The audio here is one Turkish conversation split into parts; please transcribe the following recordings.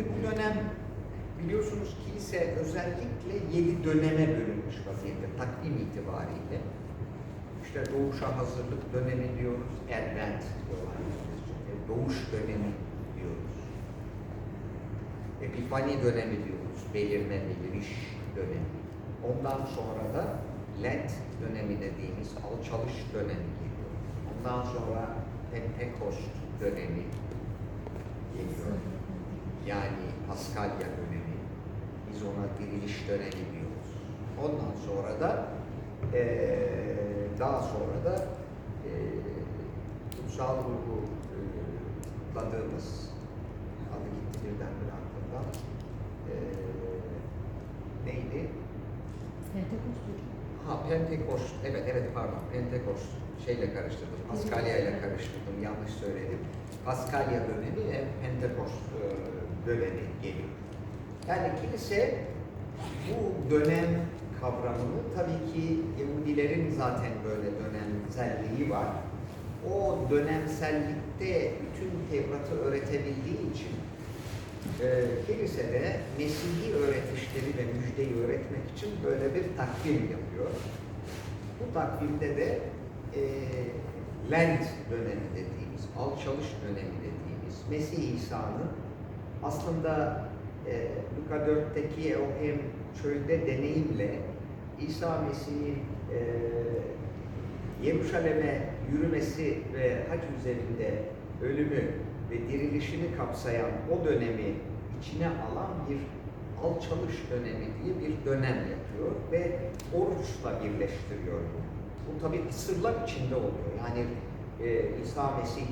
Bu dönem biliyorsunuz kilise özellikle yedi döneme bölünmüş vaziyette takvim itibariyle. İşte doğuşa hazırlık dönemi diyoruz, Advent diyorlar. Doğuş dönemi diyoruz. Epifani dönemi diyoruz, belirme, beliriş dönemi. Ondan sonra da Lent dönemi dediğimiz alçalış dönemi geliyor. Ondan sonra Pentekost dönemi geliyor. Yani Paskalya dönemi. Biz ona diriliş dönemi diyoruz. Ondan sonra da eee, daha sonra da eee kutsal ruhu eee, kutladığımız adı gitti birdenbire aklımdan. Eee, neydi? Pentekost. Ha Pentekost, evet evet pardon Pentekost şeyle karıştırdım, Paskalya ile karıştırdım, yanlış söyledim. Paskalya dönemi Pentekost e, dönemi geliyor. Yani kilise bu dönem kavramını tabii ki Yahudilerin zaten böyle dönemselliği var. O dönemsellikte bütün Tevrat'ı öğretebildiği için e, kilisede Mesih'i öğretişleri ve müjdeyi öğretmek için böyle bir takvim yapıyor. Bu takvimde de e, Lent dönemi dediğimiz, alçalış dönemi dediğimiz Mesih İsa'nın aslında e, Luka 4'teki o hem çölde deneyimle İsa Mesih'in e, Yeruşalim'e yürümesi ve hac üzerinde ölümü ve dirilişini kapsayan o dönemi içine alan bir alçalış dönemi diye bir dönem yapıyor ve oruçla birleştiriyor. Bu tabii kısırlar içinde oluyor. Yani e, İsa Mesih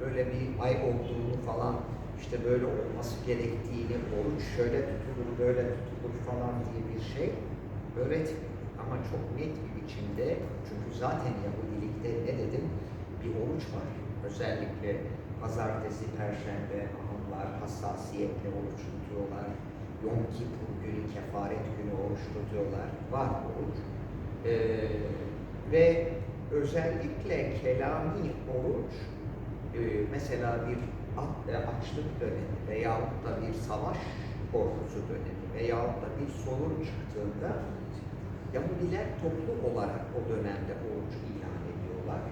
böyle bir ay olduğunu falan işte böyle olması gerektiğini, oruç şöyle tutulur, böyle tutulur falan diye bir şey öğretmiyor. Ama çok net bir biçimde, çünkü zaten Yahudilikte ne dedim, bir oruç var. Özellikle pazartesi, perşembe, ahamlar hassasiyetle oruç tutuyorlar. Yom Kippur günü, kefaret günü oruç tutuyorlar. Var oruç. Ee, ve özellikle kelami oruç, e, mesela bir açlık dönemi veyahut da bir savaş korkusu dönemi veyahut da bir sorun çıktığında Yahudiler toplu olarak o dönemde oruç ilan ediyorlar.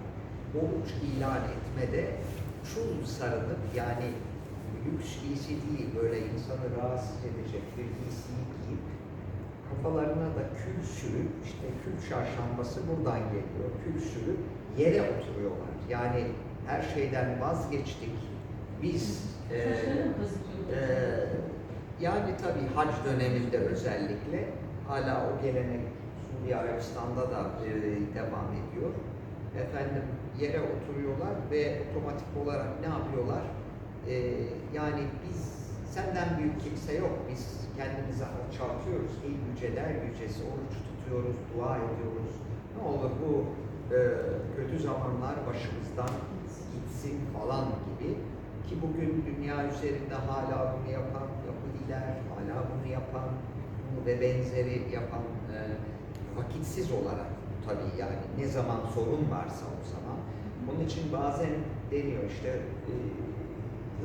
Oruç ilan etmede çul sarılıp yani lüks giysi değil böyle insanı rahatsız edecek bir giysiyi giyip kafalarına da kül sürüp işte kül çarşambası buradan geliyor. Kül sürüp yere oturuyorlar. Yani her şeyden vazgeçtik. Biz e, ee, yani tabii hac döneminde özellikle hala o gelenek Suudi Arabistan'da da e, devam ediyor. Efendim yere oturuyorlar ve otomatik olarak ne yapıyorlar? Ee, yani biz senden büyük kimse yok. Biz kendimizi alçaltıyoruz. Ey yüceler yücesi oruç tutuyoruz, dua ediyoruz. Ne olur bu e, kötü zamanlar başımızdan gitsin falan gibi ki bugün dünya üzerinde hala bunu yapan Yahudiler, hala bunu yapan bunu ve benzeri yapan e, vakitsiz olarak tabii yani ne zaman sorun varsa o zaman. Onun için bazen deniyor işte e,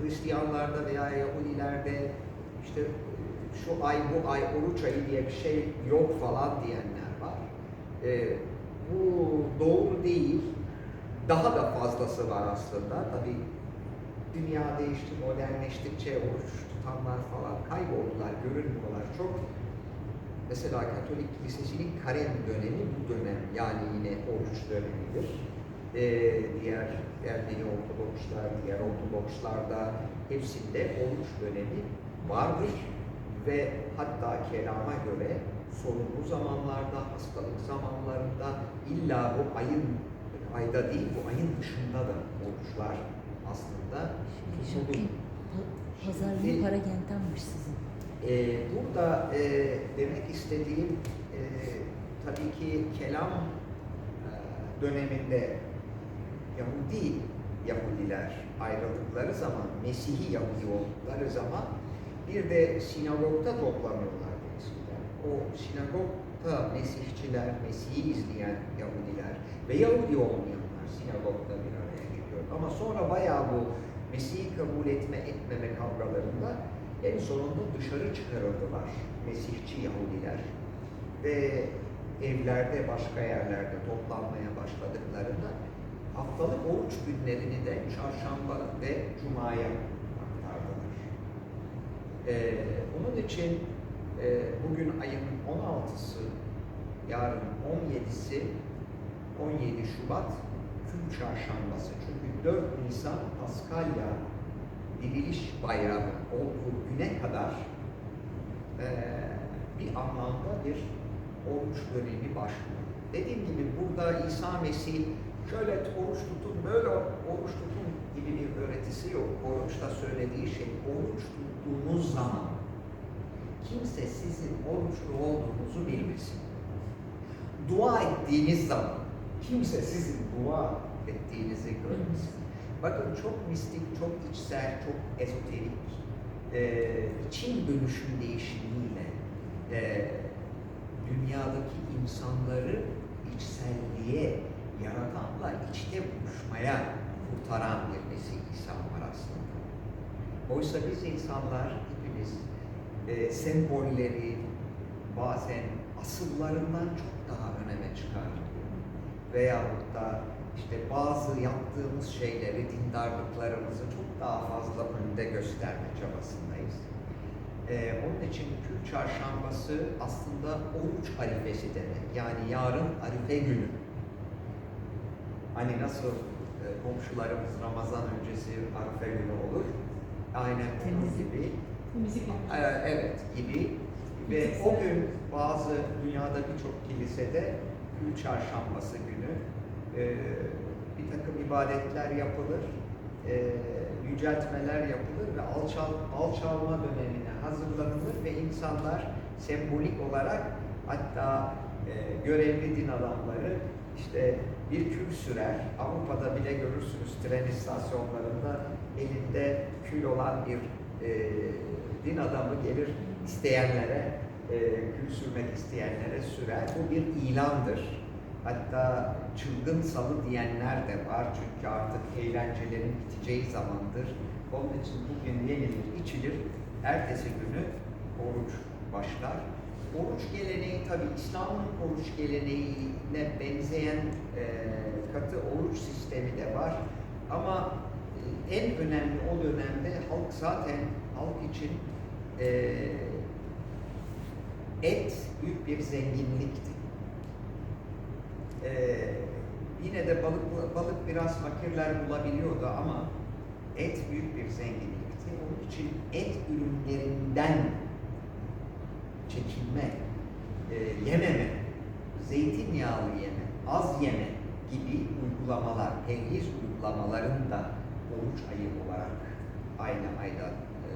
Hristiyanlarda veya Yahudilerde işte şu ay bu ay oruç ayı diye bir şey yok falan diyenler var. E, bu doğru değil. Daha da fazlası var aslında. Tabii dünya değişti, modernleştikçe oruç tutanlar falan kayboldular, görünmüyorlar çok. Mesela Katolik Kilisesi'nin Karen dönemi bu dönem yani yine oruç dönemidir. Ee, diğer Ermeni Ortodokslar, diğer Ortodokslarda hepsinde oruç dönemi vardır ve hatta kelama göre sorunlu zamanlarda, hastalık zamanlarında illa bu ayın ayda değil bu ayın dışında da oruçlar aslında. Pa- Pazarlığı para gentanmış sizin. ee, burada e, demek istediğim e, tabii ki kelam e, döneminde Yahudi Yahudiler ayrıldıkları zaman, Mesih'i Yahudi oldukları zaman bir de sinagogda toplanıyorlardı eskiden. O sinagogda Mesihçiler, Mesih'i izleyen Yahudiler ve Yahudi olmayanlar sinagogda bir araya geliyor. Ama sonra bayağı bu Mesih'i kabul etme etmeme kavgalarında En sonunda dışarı çıkarıldılar Mesihçi Yahudiler ve evlerde başka yerlerde toplanmaya başladıklarında haftalık oruç günlerini de çarşamba ve cumaya aktardılar. Ee, onun için e, bugün ayın 16'sı, yarın 17'si, 17 Şubat Kül Çarşambası. Çünkü 4 Nisan Paskalya Diriliş Bayramı olduğu güne kadar e, bir anlamda bir oruç dönemi başlıyor. Dediğim gibi burada İsa Mesih şöyle oruç tutun, böyle oruç tutun gibi bir öğretisi yok. Oruçta söylediği şey, oruç tuttuğunuz zaman kimse sizin oruçlu olduğunuzu bilmesin. Dua ettiğiniz zaman kimse sizin dua ettiğinizi görmesin. Bakın çok mistik, çok içsel, çok ezoterik, e, Çin dönüşüm değişimiyle e, dünyadaki insanları içselliğe, yaratanla içte buluşmaya kurtaran bir Mesih İsa var aslında. Oysa biz insanlar hepimiz e, sembolleri bazen asıllarından çok daha öneme çıkartıyor. Veyahut da işte bazı yaptığımız şeyleri, dindarlıklarımızı çok daha fazla önde gösterme çabasındayız. Ee, onun için Kül Çarşambası aslında oruç arifesi demek. Yani yarın arife günü. Hani nasıl e, komşularımız Ramazan öncesi arife günü olur. Aynen onun gibi. Müzik Ee, Evet gibi. Ve o gün bazı dünyada birçok kilisede Gül Çarşambası günü e, bir takım ibadetler yapılır, e, yüceltmeler yapılır ve alçal, alçalma dönemine hazırlanılır ve insanlar sembolik olarak hatta e, görevli din adamları işte bir kül sürer. Avrupa'da bile görürsünüz tren istasyonlarında elinde kül olan bir e, din adamı gelir isteyenlere, e, kül sürmek isteyenlere sürer. Bu bir ilandır. Hatta çılgın salı diyenler de var çünkü artık eğlencelerin biteceği zamandır. Onun için bugün yenilir, içilir. Ertesi günü oruç başlar. Oruç geleneği tabi İslam'ın oruç geleneğine benzeyen e, katı oruç sistemi de var. Ama en önemli o dönemde halk zaten halk için e, et büyük bir zenginlikti. E, yine de balık balık biraz fakirler bulabiliyordu ama et büyük bir zenginlikti. Onun için et ürünlerinden çekinme, e, yememe, zeytinyağlı yeme, az yeme gibi uygulamalar, perhiz uygulamaların da oruç ayı olarak aynı ayda e,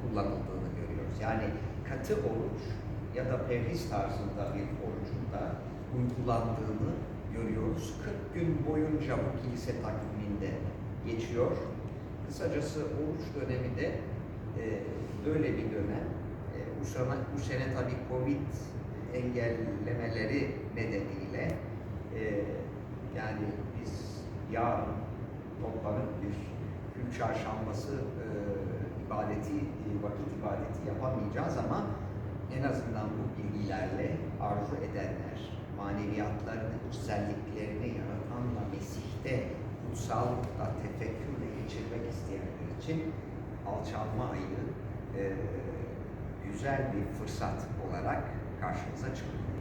kullanıldığını görüyoruz. Yani katı oruç ya da perhiz tarzında bir orucun da uygulandığını görüyoruz. 40 gün boyunca bu kilise takviminde geçiyor. Kısacası oruç dönemi de e, böyle bir dönem. E, bu sene, bu sene tabii Covid engellemeleri nedeniyle e, yani biz yarın toplanıp bir Gül Çarşambası e, ibadeti, e, vakit ibadeti yapamayacağız ama en azından bu bilgilerle arzu edenler, maneviyatlarını, içselliklerini yaratanla Mesih'te kutsal da tefekkürle geçirmek isteyenler için alçalma ayı e, güzel bir fırsat olarak karşımıza çıkıyor.